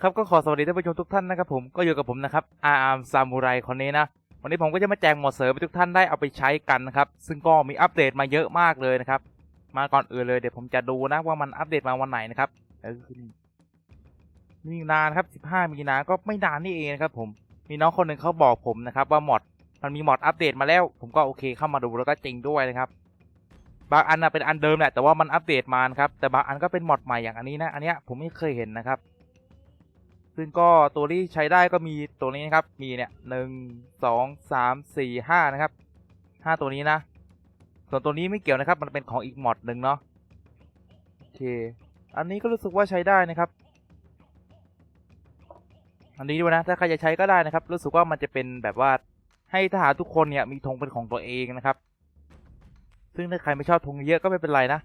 ครับก็ขอสวัสดีท่านผู้ชมทุกท่านนะครับผมก็อยู่กับผมนะครับอาร์มซามูไรคนนี้นะวันนี้ผมก็จะมาแจกหมวดเสริมให้ทุกท่านได้เอาไปใช้กันนะครับซึ่งก็มีอัปเดตมาเยอะมากเลยนะครับมาก่อนอื่นเลยเดี๋ยวผมจะดูนะว่ามันอัปเดตมาวันไหนนะครับเออมีนานครับ15 มีนาก็ไม่นานนี่เองนะครับผมมีน้องคนหนึ่งเขาบอกผมนะครับว่าหมอดมันมีหมอดอัปเดตมาแล้ว ผมก็โอเคเข้ามาดูแล้วก็จริงด้วยนะครับบางอันนะเป็นอันเดิมแหละแต่ว่ามันอัปเดตมานครับแต่บางอันก็เป็นหมอดใหม่อย่างอันนี้นะอันเนี้ยผมไม่เคยเห็นนะครับ ซึ่งก็ตัวที่ใช้ได้ก็มีตัวนี้นะครับ มีเนี่ยหนึ่งสองสามสี่ห้านะครับห้าตัวนี้นะ ส่วนตัวนี้ไม่เกี่ยวนะครับ มันเป็นของอีกมอดหนึ่งเนาะโอเค อันนี้ก็รู้สึกว่าใช้ได้นะครับ อันนี้ด้วยนะ ถ้าใครจะใช้ก็ได้นะครับ รู้สึกว่ามันจะเป็นแบบว่าให้ทหารทุกคนเนี่ยมีธงเป็นของตัวเองนะครับ ซึ่งถ้าใครไม่ชอบธงเยอะก็ไม่เป็นไรนะ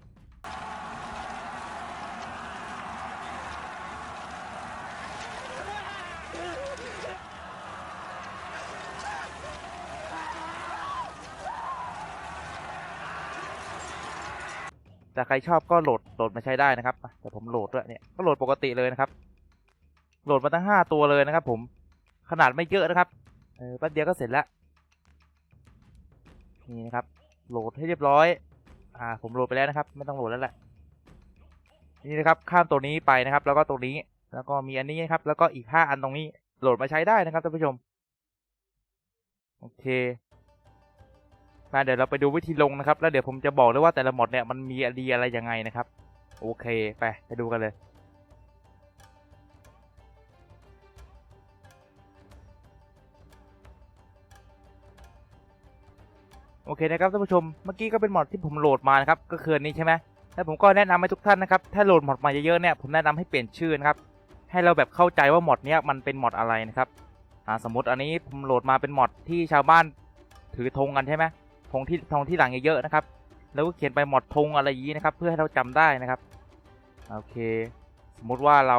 รชอบก็โหลดโหลดมาใช้ได้นะครับแต่ผมโหลดด้วยเนี่ยก็โหลดปกติเลยนะครับ โหลดมาตั้งห้าตัวเลยนะครับ ผมขนาดไม่เยอะนะครับเออแป๊บเดียวก็เสร็จแล้วนี่นะครับ โหลดให้เรียบร้อยอ่าผมโหลดไปแล้วนะครับ ไม่ต้องโหลดแล้วแหละนี่นะครับข้ามตัวนี้ไปนะครับ แล้วก็ตัวนี้แล้วก็มีอันนี้นะครับ แล้วก็อีกห้าอันตรงนี้โหลดมาใช้ได้นะครับท่านผู้ชม โอเค มาเดี๋ยวเราไปดูวิธีลงนะครับ แล้วเดี๋ยวผมจะบอกเลยว่าแต่ละหมดเนี่ยมันมีดีอะไรยังไงนะครับ โอเคไปไปดูกันเลยโอเคนะครับท่านผู้ชม เมื่อกี้ก็เป็นหมอดที่ผมโหลดมานะครับ ก็คือนนี้ใช่ไหมแล้วผมก็แนะนำให้ทุกท่านนะครับ ถ้าโหลดหมอดมาเยอะๆเนี่ย ผมแนะนำให้เปลี่ยนชื่อนะครับ ให้เราแบบเข้าใจว่าหมอดเนี้ยมันเป็นหมอดอะไรนะครับอ่าสมมติอันนี้ผมโหลดมาเป็นหมอดที่ชาวบ้านถือธงกันใช่ไหม ธงที่ธงที่หลังเยอะๆนะครับ แล้วก็เขียนไปหมดธงอะไรอย่างนี้นะครับ เพื่อให้เราจำได้นะครับโอเค สมมุติว่าเรา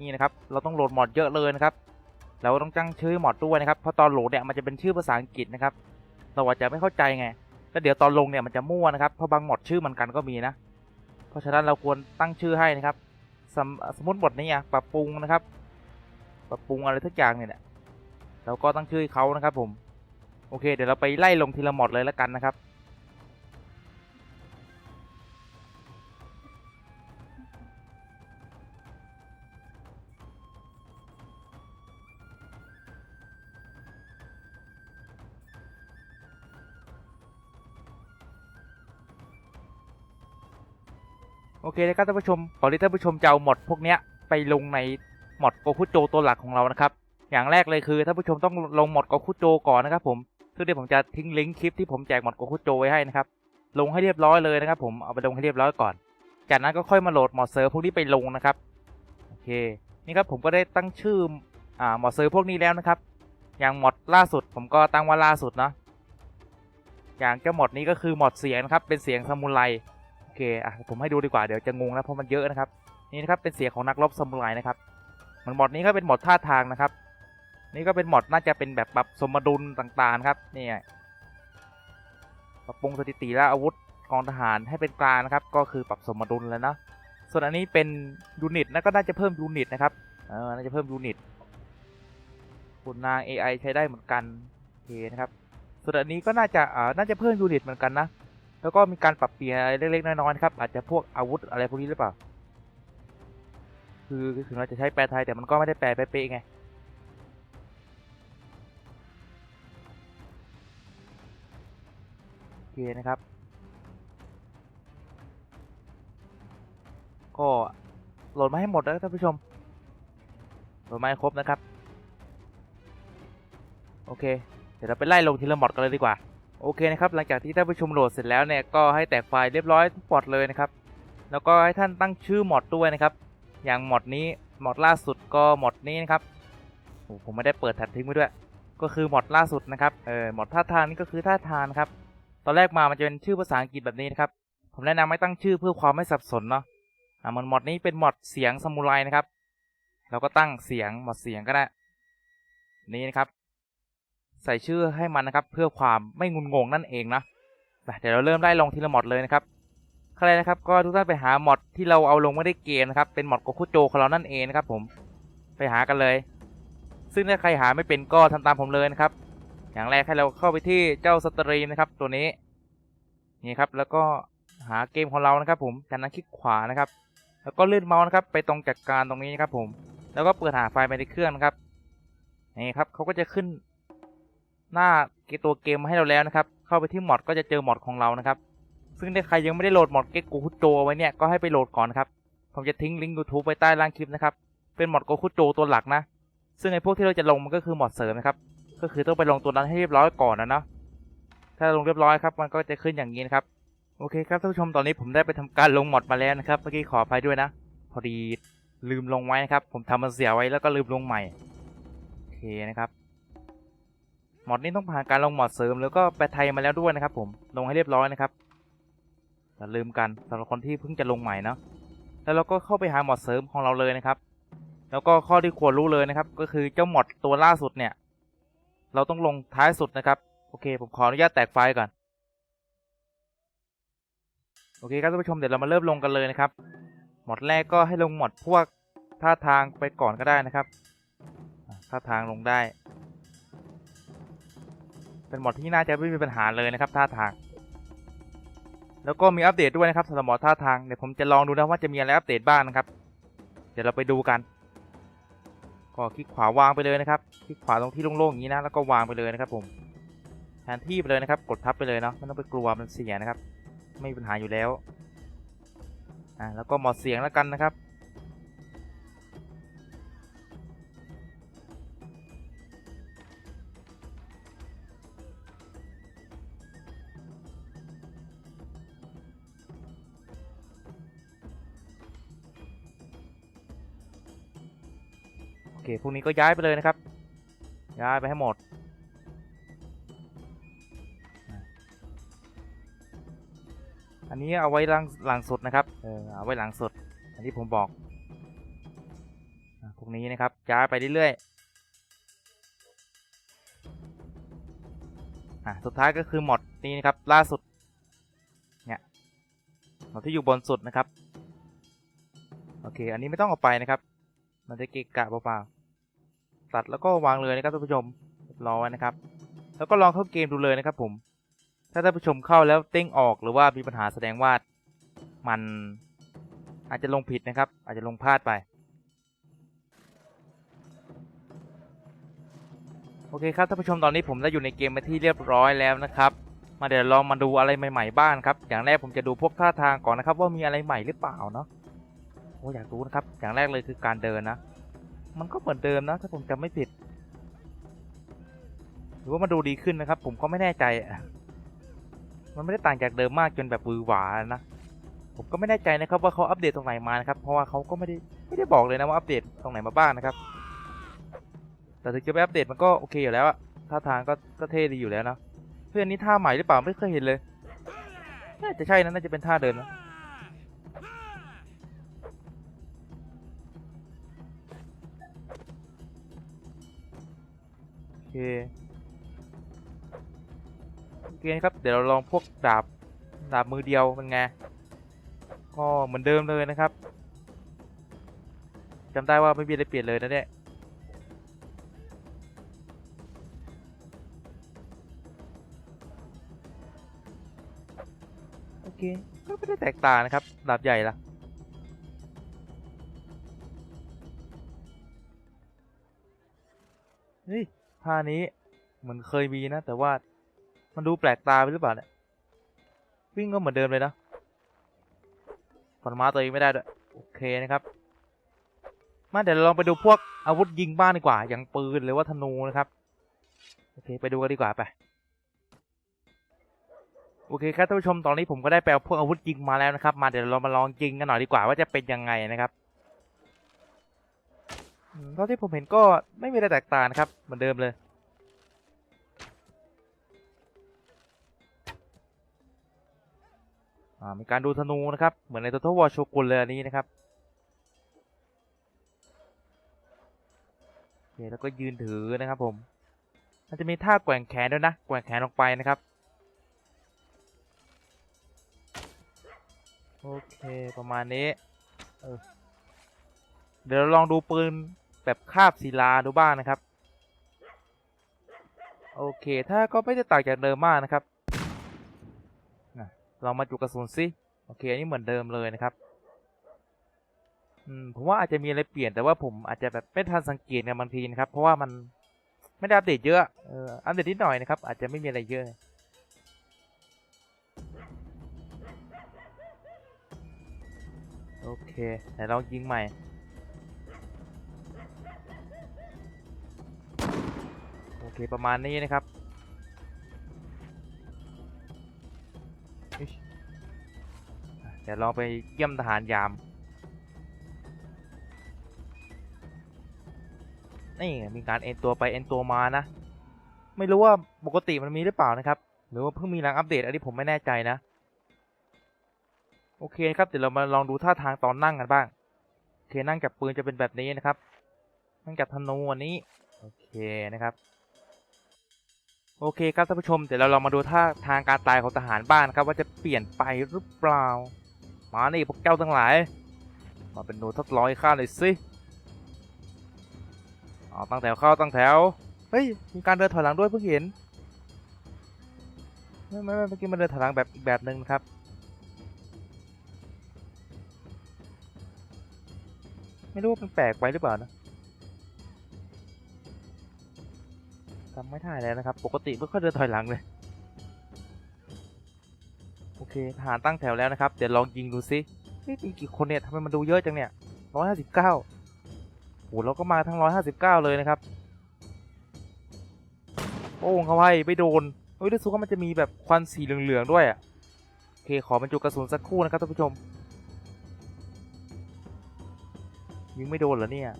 นี่นะครับ เราต้องโหลดหมดเยอะเลยนะครับเราต้องตั้งชื่อหมดด้วยนะครับเพราะตอนโหลดเนี่ยมันจะเป็นชื่อภาษาอังกฤษนะครับเราอาจจะไม่เข้าใจไงแล้วเดี๋ยวตอนลงเนี่ยมันจะมั่วนะครับเพราะบางหมดชื่อมันกันก็มีนะ เพราะฉะนั้นเราควรตั้งชื่อให้นะครับ สมสมมติบทนี้อะปรับปรุงนะครับ ปรับปรุงอะไรทุกอย่างเนี่ยเราก็ตั้งชื่อเขานะครับผม โอเค เดี๋ยวเราไปไล่ลงทีละหมดเลยแล้วกันนะครับ โอเคนะครับท่านผู้ชมก่อนที่ท่านผู้ชมจะเอาหมดพวกเนี้ยไปลงในหมดโกคุโจตัวหลักของเรานะครับ อย่างแรกเลยคือท่านผู้ชมต้องลงหมดโกคุโจก่อนนะครับผม ซึ่งเดี๋ยวผมจะทิ้งลิงก์คลิปที่ผมแจกหมดโกคุโจไว้ให้นะครับ ลงให้เรียบร้อยเลยนะครับ ผมเอาไปลงให้เรียบร้อยก่อน จากนั้นก็ค่อยมาโหลดหมดเซิร์ฟพวกนี้ไปลงนะครับ โอเค นี่ครับผมก็ได้ตั้งชื่ออ่าหมดเซิร์ฟพวกนี้แล้วนะครับ อย่างหมดล่าสุด ผมก็ตั้งว่าล่าสุดเนาะอย่างเจ้าหมดนี้ก็คือหมดเสียงนะครับ เป็นเสียงซามูไร โอเค อะ ผมให้ดูดีกว่า เดี๋ยวจะงงนะเพราะมันเยอะนะครับ นี่นะครับ เป็นเสียงของนักรบซามูไรนะครับ เหมือนหมดนี้ก็เป็นหมดท่าทางนะครับ นี่ก็เป็นหมดน่าจะเป็นแบบปรับสมดุลต่างๆครับนี่ปรับปรุงสถิติและอาวุธกองทหารให้เป็นกลางนะครับ ก็คือปรับสมดุลแล้วนะส่วนอันนี้เป็นยูนิตนะก็น่าจะเพิ่มยูนิตนะครับเออน่าจะเพิ่มยูนิตคุณนาง AI ใช้ได้เหมือนกันโอเคนะครับส่วนอันนี้ก็น่าจะอ่าน่าจะเพิ่มยูนิตเหมือนกันนะแล้วก็มีการปรับเปลี่ยนอะไรเล็กๆน้อยๆครับ อาจจะพวกอาวุธอะไรพวกนี้หรือเปล่า คือถึงเราจะใช้แปลไทยแต่มันก็ไม่ได้แปลเป๊ะๆไง นะครับ ก็โหลดมาให้หมดแล้วท่านผู้ชมโหลดมาให้ครบนะครับ โอเค เดี๋ยวเราไปไล่ลงทีละหมดกันเลยดีกว่า โอเคนะครับ หลังจากที่ท่านผู้ชมโหลดเสร็จแล้วเนี่ยก็ให้แตกไฟล์เรียบร้อยทุกพอร์ตเลยนะครับ แล้วก็ให้ท่านตั้งชื่อหมดด้วยนะครับ อย่างหมดนี้หมดล่าสุดก็หมดนี้นะครับโอ้ผมไม่ได้เปิดแท็บทิ้งไว้ด้วย ก็คือหมดล่าสุดนะครับ เออหมดท่าทางนี่ก็คือท่าทางครับ ตอนแรกมามันจะเป็นชื่อภาษาอังกฤษแบบนี้นะครับ ผมแนะนำให้ตั้งชื่อเพื่อความไม่สับสนเนาะอ่ามดหมอดนี้เป็นหมดเสียงซามูไรนะครับ เราก็ตั้งเสียงหมดเสียงก็ได้ นี่นะครับ ใส่ชื่อให้มันนะครับ เพื่อความไม่งุนงงนั่นเองนะไปเดี๋ยวเราเริ่มไล่ลงทีละหมดเลยนะครับขั้นแรนะครับก็ทุกท่านไปหาหมดที่เราเอาลงไม่ได้เกมนะครับ เป็นหมดโกคุโจของเรานั่นเองนะครับ ผมไปหากันเลย ซึ่งถ้าใครหาไม่เป็นก็ทำตามผมเลยนะครับ อย่างแรกให้เราเข้าไปที่เจ้าสตรีมนะครับตัวนี้นี่ครับแล้วก็หาเกมของเรานะครับผมจากนั้นคลิกขวานะครับ แล้วก็เลื่อนเมาส์นะครับไปตรงจัดการตรงนี้นะครับผมแล้วก็เปิดหาไฟล์ไปในเครื่องนะครับนี่ครับเขาก็จะขึ้นหน้าตัวเกมมาให้เราแล้วนะครับ เข้าไปที่มอดก็จะเจอมอดของเรานะครับ ซึ่งถ้าใครยังไม่ได้โหลดมอดเก็กกูคุโจไว้เนี่ยก็ให้ไปโหลดก่อนนครับผมจะทิ้งลิงก์ YouTube ไว้ใต้ล่างคลิปนะครับเป็นมอดโกคุโจตัวหลักนะ ซึ่งไอ้พวกที่เราจะลงมันก็คือมอดเสริมนะครับ ก็คือต้องไปลงตัวนั้นให้เรียบร้อยก่อนนะเนาะถ้าลงเรียบร้อยครับมันก็จะขึ้นอย่างนี้นะครับโอเคครับท่านผู้ชมตอนนี้ผมได้ไปทำการลงหมอดมาแล้วนะครับเมื่อกี้ขออภัยด้วยนะ พอดีลืมลงไว้นะครับ ผมทำมันเสียไว้แล้วก็ลืมลงใหม่โอเคนะครับหมอดนี้ต้องผ่านการลงหมอดเสริมแล้วก็แปลไทยมาแล้วด้วยนะครับ ผมลงให้เรียบร้อยนะครับอย่าลืมกันสำหรับคนที่เพิ่งจะลงใหม่เนาะแล้วเราก็เข้าไปหาหมอดเสริมของเราเลยนะครับ แล้วก็ข้อที่ควรรู้เลยนะครับ ก็คือเจ้าหมอดตัวล่าสุดเนี่ย เราต้องลงท้ายสุดนะครับ โอเค ผมขออนุญาตแตกไฟล์ก่อน โอเคครับท่านผู้ชมเดี๋ยวเรามาเริ่มลงกันเลยนะครับ หมดแรกก็ให้ลงหมดพวกท่าทางไปก่อนก็ได้นะครับท่าทางลงได้ เป็นหมดที่น่าจะไม่มีปัญหาเลยนะครับท่าทาง แล้วก็มีอัปเดตด้วยนะครับสำหรับหมดท่าทางเดี๋ยวผมจะลองดูนะว่าจะมีอะไรอัปเดตบ้างนะครับ เดี๋ยวเราไปดูกัน ก็คลิกขวาวางไปเลยนะครับ คลิกขวาตรงที่โล่งๆอย่างนี้นะแล้วก็วางไปเลยนะครับ ผมแทนที่ไปเลยนะครับ กดทับไปเลยเนาะไม่ต้องไปกลัวมันเสียนะครับ ไม่มีปัญหาอยู่แล้วอ่าแล้วก็หมดเสียงแล้วกันนะครับ ก็ย้ายไปเลยนะครับ ย้ายไปให้หมด อันนี้เอาไว้หลังหลังสุดนะครับ เออเอาไว้หลังสุด อันที่ผมบอกพวกนี้นะครับ ย้ายไปเรื่อยๆอะสุดท้ายก็คือหมดนี้นะครับ ล่าสุด เนี่ยหมดที่อยู่บนสุดนะครับ โอเค อันนี้ไม่ต้องเอาไปนะครับ มันจะเกะกะเปล่าๆ ตัดแล้วก็วางเลยนะครับท่านผู้ชมรอไว้นะครับ แล้วก็ลองเข้าเกมดูเลยนะครับผม ถ้าท่านผู้ชมเข้าแล้วเต้งออกหรือว่ามีปัญหาแสดงว่ามันอาจจะลงผิดนะครับ อาจจะลงพลาดไป โอเคครับท่านผู้ชมตอนนี้ผมได้อยู่ในเกมมาที่เรียบร้อยแล้วนะครับ มาเดี๋ยวลองมาดูอะไรใหม่ ๆ บ้างครับ อย่างแรกผมจะดูพวกท่าทางก่อนนะครับ ว่ามีอะไรใหม่หรือเปล่าเนาะโอ้อยากรู้นะครับ อย่างแรกเลยคือการเดินนะ มันก็เหมือนเดิมนะ ถ้าผมจำไม่ผิด หรือว่ามันดูดีขึ้นนะครับ ผมก็ไม่แน่ใจอะมันไม่ได้ต่างจากเดิมมากจนแบบวือหวานะ ผมก็ไม่แน่ใจนะครับว่าเขาอัปเดตตรงไหนมานะครับ เพราะว่าเขาก็ไม่ได้ไม่ได้บอกเลยนะว่าอัปเดตตรงไหนมาบ้างนะครับ แต่ถึงจะไปอัปเดตมันก็โอเคอยู่แล้วอะท่าทางก็ก็เท่ดีอยู่แล้วนะเพื่อนนี้ท่าใหม่หรือเปล่าไม่เคยเห็นเลย น่าจะใช่นะน่าจะเป็นท่าเดินนะ โอเคโอเคครับ เดี๋ยวเราลองพวกดาบ ดาบมือเดียวเป็นไง ก็เหมือนเดิมเลยนะครับจำได้ว่าไม่มีอะไรเปลี่ยนเลยนะเนี่ยโอเค ก็ไม่ได้แตกต่างนะครับ ดาบใหญ่ละ ท่านี้เหมือนเคยมีนะ แต่ว่ามันดูแปลกตาไปหรือเปล่าเนี่ยวิ่งก็เหมือนเดิมเลยนะฝันมาตัวเองไม่ได้ด้วยโอเคนะครับ มาเดี๋ยวเราลองไปดูพวกอาวุธยิงบ้างดีกว่า อย่างปืนหรือว่าธนูนะครับ โอเคไปดูกันดีกว่าไปโอเคครับท่านผู้ชมตอนนี้ผมก็ได้ไปเอาพวกอาวุธยิงมาแล้วนะครับ มาเดี๋ยวเรามาลองยิงกันหน่อยดีกว่าว่าจะเป็นยังไงนะครับ เท่าที่ผมเห็นก็ไม่มีอะไรแตกต่างครับ เหมือนเดิมเลย มีการดูธนูนะครับ เหมือนใน Total War Shogun เลยอันนี้นะครับโอเคแล้วก็ยืนถือนะครับผม มันจะมีท่าแกว่งแขนด้วยนะ แกว่งแขนลงไปนะครับ โอเคประมาณนี้ เออเดี๋ยวเราลองดูปืน แบบคาบศิลาดูบ้างนะครับ โอเค ถ้าก็ไม่ได้ต่างจากเดิมมากนะครับลองมาจุกกระสุนสิโอเคอันนี้เหมือนเดิมเลยนะครับอผมว่าอาจจะมีอะไรเปลี่ยนแต่ว่าผมอาจจะแบบไม่ทันสังเกตในบางทีนะครับเพราะว่ามันไม่ได้อัปเดตเยอะเอออัปเดตนิดหน่อยนะครับอาจจะไม่มีอะไรเยอะโอเคไหนลองยิงใหม่ โอเคประมาณนี้นะครับเดี๋ยวลองไปเยี่ยมทหารยาม นี่มีการเอ็นตัวไปเอ็นตัวมานะ ไม่รู้ว่าปกติมันมีหรือเปล่านะครับ หรือว่าเพิ่งมีหลังอัปเดตอันนี้ผมไม่แน่ใจนะ โอเคครับเดี๋ยวเรามาลองดูท่าทางตอนนั่งกันบ้าง โอเคนั่งจับปืนจะเป็นแบบนี้นะครับ นั่งจับธนูอันนี้ โอเคนะครับ โอเคครับท่านผู้ชมเดี๋ยวเราลองมาดูท่าทางการตายของทหารบ้านครับว่าจะเปลี่ยนไปหรือเปล่า มานี่พวกเจ้าทั้งหลาย มาเป็นหนูทดลองให้ข้าหน่อยสิเอาตั้งแถวเข้าตั้งแถว เฮ้ยมีการเดินถอยหลังด้วยเพิ่งเห็น ไม่ไม่เมื่อกี้มันเดินถอยหลังแบบอีกแบบหนึ่งครับ ไม่รู้ว่ามันแปลกไปหรือเปล่านะ จำไม่ได้แล้วนะครับ ปกติไม่ค่อยเดินถอยหลังเลย โอเคทหารตั้งแถวแล้วนะครับ เดี๋ยวลองยิงดูซิเฮ้ยมีกี่คนเนี่ยทำไมมันดูเยอะจังเนี่ยร้อยห้าสิบเก้าโหเราก็มาทั้งร้อยห้าสิบเก้าเลยนะครับโป้งเข้าไปไม่โดนเฮ้ยรู้สึกว่ามันจะมีแบบควันสีเหลืองๆด้วยอะโอเคขอบรรจุกระสุนสักครู่นะครับท่านผู้ชมยิงไม่โดนเหรอเนี่ย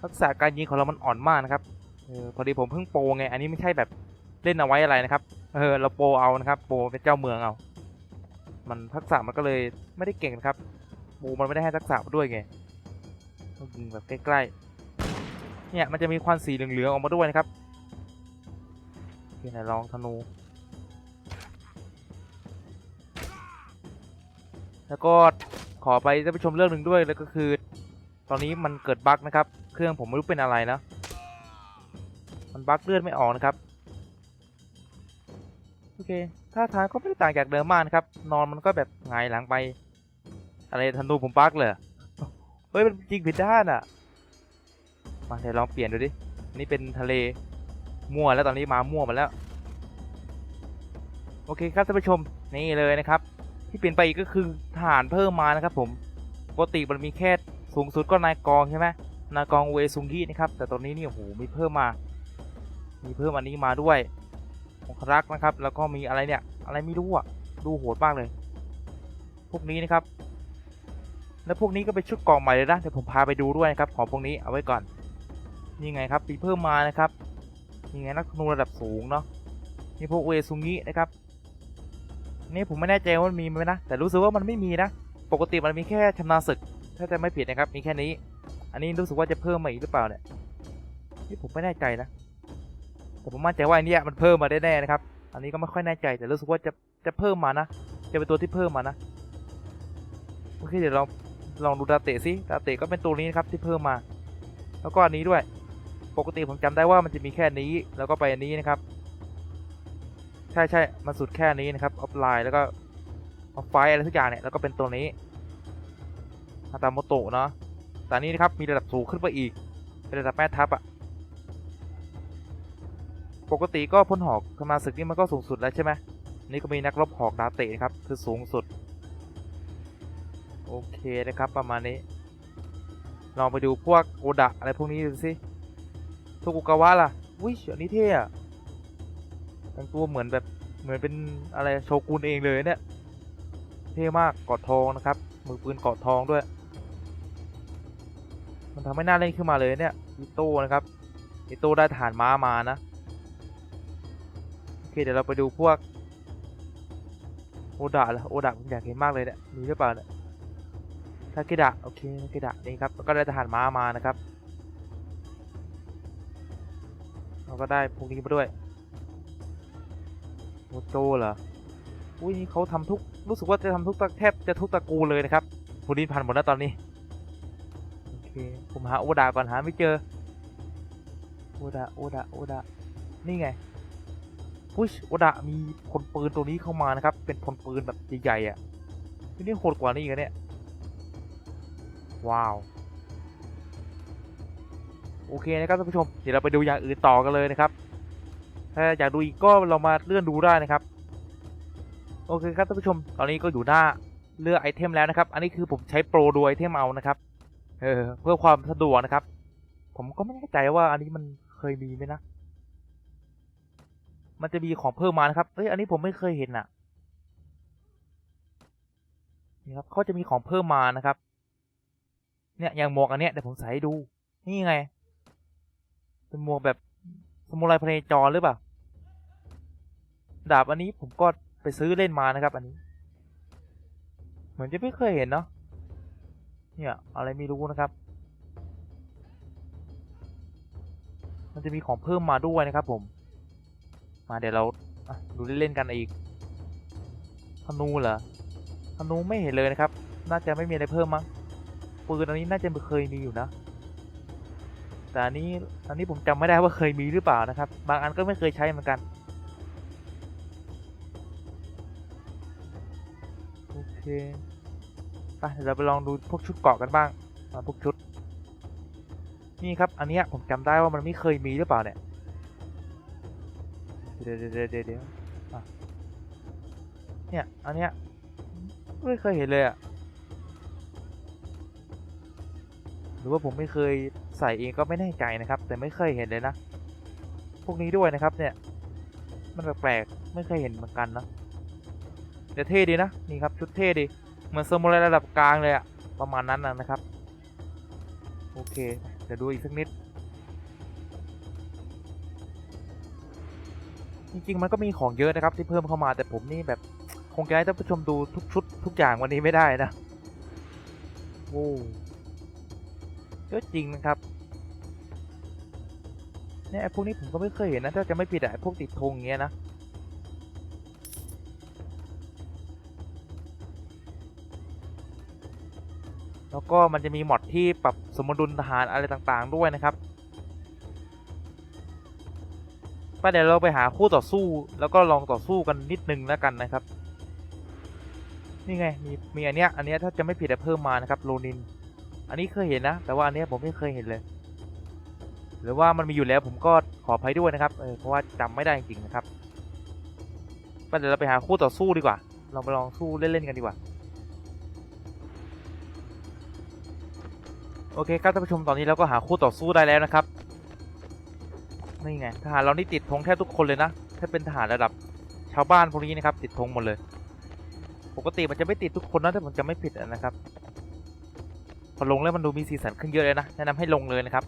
ทักษะการยิงของเรามันอ่อนมากนะครับ เออพอดีผมเพิ่งโปรไง อันนี้ไม่ใช่แบบเล่นเอาไว้อะไรนะครับ เออเราโปรเอานะครับโปรเป็นเจ้าเมืองเอา มันทักษะมันก็เลยไม่ได้เก่งนะครับโปรมันไม่ได้ให้ทักษะด้วยไงต้องยิงแบบใกล้ๆ เนี่ยมันจะมีควันสีเหลืองๆออกมาด้วยนะครับโอเคไหนลองธนู แล้วก็ขอไปท่านผู้ชมเรื่องหนึ่งด้วยแล้วก็คือ ตอนนี้มันเกิดบั๊กนะครับ เครื่องผมไม่รู้เป็นอะไรนะ มันบั๊กเลือนไม่ออกนะครับ โอเคท่าทางก็ไม่ได้ต่างจากเดิมมากนะครับ นอนมันก็แบบหงายหลังไป อะไรธนูผมบั๊กเลยเฮ้ยมันจริงผิดด้านอะ มาเดี๋ยวลองเปลี่ยนดูดิ นี่เป็นทะเลมั่วแล้วตอนนี้มามั่วมาแล้ว โอเคครับท่านผู้ชมนี่เลยนะครับ ที่เปลี่ยนไปอีกก็คือทหารเพิ่มมานะครับ ผมปกติมันมีแค่สูงสุดก็นายกองใช่ไหมนายกองเวซุงกี้นะครับ แต่ตอนนี้นี่โอ้โหมีเพิ่มมา มีเพิ่มอันนี้มาด้วยของครักนะครับ แล้วก็มีอะไรเนี่ย อะไรไม่รู้อะ ดูโหดมากเลย พวกนี้นะครับ แล้วพวกนี้ก็เป็นชุดกล่องใหม่เลยนะเดี๋ยวผมพาไปดูด้วยนะครับ ของพวกนี้เอาไว้ก่อน นี่ไงครับมีเพิ่มมานะครับนี่ไงนักธนูระดับสูงเนาะนี่พวกเวซุงินะครับนี่ผมไม่แน่ใจว่ามันมีไหมนะ แต่รู้สึกว่ามันไม่มีนะ ปกติมันมีแค่ชำนาญศึก ถ้าจะไม่ผิดนะครับ มีแค่นี้ อันนี้รู้สึกว่าจะเพิ่มมาอีกหรือเปล่าเนี่ย นี่ผมไม่แน่ใจนะ แต่ผมมั่นใจว่าอันนี้มันเพิ่มมาแน่ๆนะครับ อันนี้ก็ไม่ค่อยแน่ใจแต่รู้สึกว่าจะจะเพิ่มมานะ จะเป็นตัวที่เพิ่มมานะ โอเคเดี๋ยวลองลองดูดาเตะสิดาเตะก็เป็นตัวนี้นะครับที่เพิ่มมา แล้วก็อันนี้ด้วย ปกติผมจำได้ว่ามันจะมีแค่นี้แล้วก็ไปอันนี้นะครับ ใช่ใช่มันสุดแค่นี้นะครับออฟไลน์แล้วก็ออฟไฟอะไรทุกอย่างเนี่ยแล้วก็เป็นตัวนี้อาตาโมโตะเนาะแต่นี้นะครับมีระดับสูงขึ้นไปอีก เป็นระดับแม่ทัพอะ ปกติก็พลหอกขมาศึกนี่มันก็สูงสุดแล้วใช่ไหมนี่ก็มีนักรบหอกดาเตะครับคือสูงสุด โอเคนะครับประมาณนี้ ลองไปดูพวกโอดะอะไรพวกนี้ดูสิโทกุกาวะล่ะวิอันนี้เท่อะแต่งตัวเหมือนแบบเหมือนเป็นอะไรโชกุนเองเลยเนี่ยเท่มากกอดทองนะครับ มือปืนกอดทองด้วย มันทำให้น่าเล่นขึ้นมาเลยเนี่ยอิโต้นะครับอิโต้ได้ฐานม้ามานะ เคเดี๋ยวเราไปดูพวก โอดะละโอดะผมอยากเห็นมากเลยเนี่ยมีหรือเปล่าเนี่ยทาเกดะโอเคทาเกดะนี่ครับก็ได้ทหารม้ามานะครับเราก็ได้พวกนี้มาด้วยโมโจเหรออุ้ยนี่เขาทำทุกรู้สึกว่าจะทำทุกตะแทบจะทุกตระกูลเลยนะครับพวกนี้พันหมดแล้วตอนนี้โอเคผมหาโอดาก่อนหาไม่เจอโอดาโอดาโอดานี่ไง พุชโอดามีพลปืนตัวนี้เข้ามานะครับ เป็นพลปืนแบบใหญ่ๆอะนี่โหดกว่านี้อีกเนี่ย ว้าว โอเคนะครับท่านผู้ชม เดี๋ยวเราไปดูอย่างอื่นต่อกันเลยนะครับ ถ้าอยากดูอีกก็เรามาเลื่อนดูได้นะครับ โอเคครับท่านผู้ชม ตอนนี้ก็อยู่หน้าเลือกไอเทมแล้วนะครับ อันนี้คือผมใช้โปรดูไอเทมเอานะครับ เออเพื่อความสะดวกนะครับ ผมก็ไม่แน่ใจว่าอันนี้มันเคยมีไหมนะ มันจะมีของเพิ่มมานะครับ เอ้ย อันนี้ผมไม่เคยเห็นอะนี่ครับเขาจะมีของเพิ่มมานะครับ เนี่ย อย่างหมวกอันเนี้ยเดี๋ยวผมใส่ให้ดู นี่ไง เป็นหมวกแบบสมุไรพเนจรหรือเปล่า ดาบอันนี้ผมก็ไปซื้อเล่นมานะครับ อันนี้ เหมือนจะไม่เคยเห็นเนาะ เนี่ย อะไรไม่รู้นะครับ มันจะมีของเพิ่มมาด้วยนะครับผม มาเดี๋ยวเราดูเล่นๆกันอีกธนูเหรอธนูไม่เห็นเลยนะครับ น่าจะไม่มีอะไรเพิ่มมั้งปืนอันนี้น่าจะเคยมีอยู่นะ แต่อันนี้อันนี้ผมจำไม่ได้ว่าเคยมีหรือเปล่านะครับ บางอันก็ไม่เคยใช้เหมือนกันโอเคไปเดี๋ยวเราไปลองดูพวกชุดเกาะกันบ้างมาพวกชุด นี่ครับ อันเนี้ยผมจำได้ว่ามันไม่เคยมีหรือเปล่าเนี่ย เดี๋ยวเดี๋ยวเดี๋ยวเนี่ย อันเนี้ยไม่เคยเห็นเลยอะหรือว่าผมไม่เคยใส่เองก็ไม่แน่ใจนะครับ แต่ไม่เคยเห็นเลยนะ พวกนี้ด้วยนะครับเนี่ย มันแปลกๆไม่เคยเห็นเหมือนกันนะแต่เท่ดีนะนี่ครับชุดเท่ดีเหมือนสมุไรระดับกลางเลยอะประมาณนั้นนะครับ โอเค เดี๋ยวดูอีกสักนิด ริง ๆ มันก็มีของเยอะนะครับที่เพิ่มเข้ามาแต่ผมนี่แบบคงจะให้ท่านผู้ชมดูทุกชุดทุกอย่างวันนี้ไม่ได้นะโอ้เยอะจริงนะครับเนี่ยพวกนี้ผมก็ไม่เคยเห็นนะถ้าจะไม่ผิดอะไอ้พวกติดธงเงี้ยนะแล้วก็มันจะมีหมอดที่ปรับสมดุลทหารอะไรต่างๆด้วยนะครับ ไปเดี๋ยวเราไปหาคู่ต่อสู้ แล้วก็ลองต่อสู้กันนิดนึงแล้วกันนะครับ นี่ไงมีมีอันเนี้ยอันเนี้ยถ้าจะไม่ผิดอะเพิ่มมานะครับโลนิน อันนี้เคยเห็นนะ แต่ว่าอันเนี้ยผมไม่เคยเห็นเลย หรือว่ามันมีอยู่แล้วผมก็ขออภัยด้วยนะครับเออเพราะว่าจำไม่ได้จริงๆนะครับไปเดี๋ยวเราไปหาคู่ต่อสู้ดีกว่า เราไปลองสู้เล่นๆกันดีกว่าโอเคครับท่านผู้ชมตอนนี้เราก็หาคู่ต่อสู้ได้แล้วนะครับ นี่ไงทหารเรานี่ติดธงแทบทุกคนเลยนะถ้าเป็นทหารระดับชาวบ้านพวกนี้นะครับ ติดธงหมดเลย ปกติมันจะไม่ติดทุกคนนะถ้าผมจะไม่ผิดนะครับ พอลงแล้วมันดูมีสีสันขึ้นเยอะเลยนะแนะนำให้ลงเลยนะครับ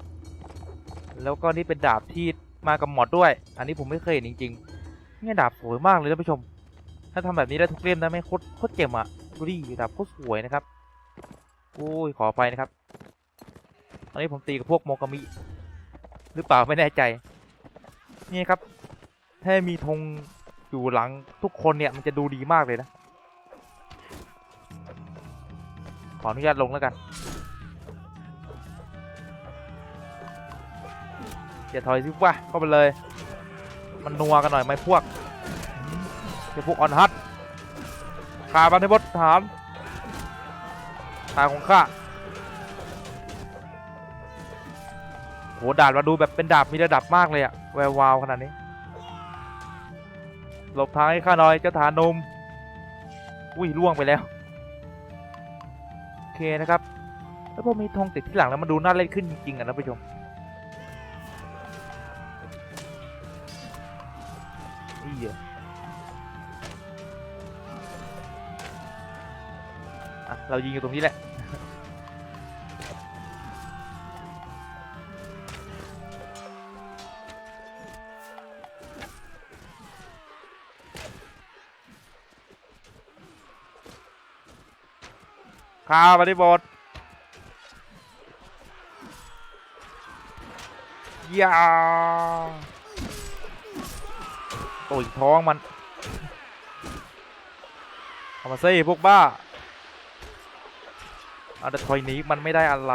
แล้วก็นี่เป็นดาบที่มากับหมอดด้วย อันนี้ผมไม่เคยเห็นจริงๆนี่ดาบสวยมากเลยท่านผู้ชม ถ้าทำแบบนี้ได้ทุกเล่มนะไม่โคตรโคตรเจ๋งอะดูดิดาบโคตรสวยนะครับโอ้ยขอไปนะครับตอนนี้ผมตีกับพวกโมกามิหรือเปล่าไม่แน่ใจ นี่ครับถ้ามีธงอยู่หลังทุกคนเนี่ยมันจะดูดีมากเลยนะ ขออนุญาตลงแล้วกันอย่าถอยสิวะเข้าไปเลย มันนัวกันหน่อยไหมพวกเดี๋ยวพวกออนฮัตขาบันในบทถามตาของข้า โหดาบมาดูแบบเป็นดาบมีระดับมากเลยอะแวววาวขนาดนี้หลบทางให้ข้าน่อยเจ้าฐานนมอุ้ยล่วงไปแล้วโอเคนะครับ แล้วพอมีธงติดที่หลังแล้วมันดูน่าเล่นขึ้นจริงๆอะนะผู้ชมอีอะอะเรายิงอยู่ตรงนี้แหละ พามาที่บทยาตุ่ยท้องมันเอามาซิพวกบ้าเอาแต่ถอยหนีมันไม่ได้อะไร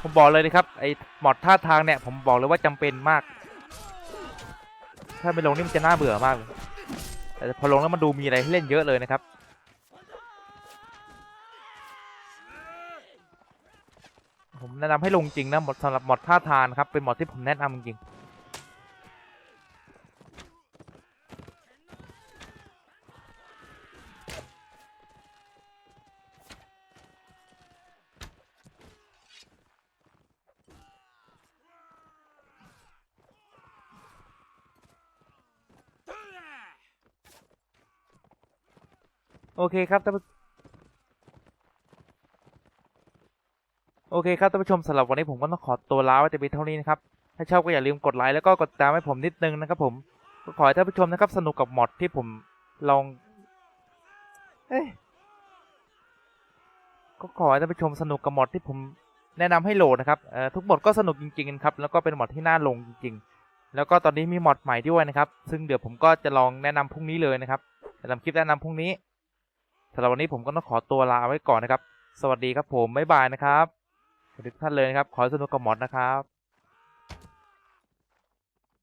ผมบอกเลยนะครับไอ้หมอดท่าทางเนี่ยผมบอกเลยว่าจำเป็นมาก ถ้าไม่ลงนี่มันจะน่าเบื่อมากเลย แต่พอลงแล้วมันดูมีอะไรให้เล่นเยอะเลยนะครับ ผมแนะนำให้ลงจริงนะหมดสำหรับหมดท่าทานครับเป็นหมดที่ผมแนะนำจริง โอเคครับท่านผู้โอเคครับท่านผู้ชมสำหรับวันนี้ผมก็ต้องขอตัวลาไว้แต่เพียงเท่านี้นะครับ ถ้าชอบก็อย่าลืมกดไลค์แล้วก็กดติดตามให้ผมนิดนึงนะครับผมก็ขอให้ท่านผู้ชมนะครับสนุกกับมอดที่ผมลองเอ้ยก็ขอให้ท่านผู้ชมสนุกกับมอดที่ผมแนะนำให้โหลดนะครับเอ่อทุกมอดก็สนุกจริงๆครับแล้วก็เป็นมอดที่น่าลงจริง ๆ แล้วก็ตอนนี้มีมอดใหม่ด้วยนะครับ ซึ่งเดี๋ยวผมก็จะลองแนะนำพรุ่งนี้เลยนะครับจะทำคลิปแนะนำพรุ่งนี้ สำหรับวันนี้ผมก็ต้องขอตัวลาไว้ก่อนนะครับ สวัสดีครับผม บ๊ายบายนะครับสวัสดีทุกท่านเลยนะครับ ขอสนุกกับมอดนะครับ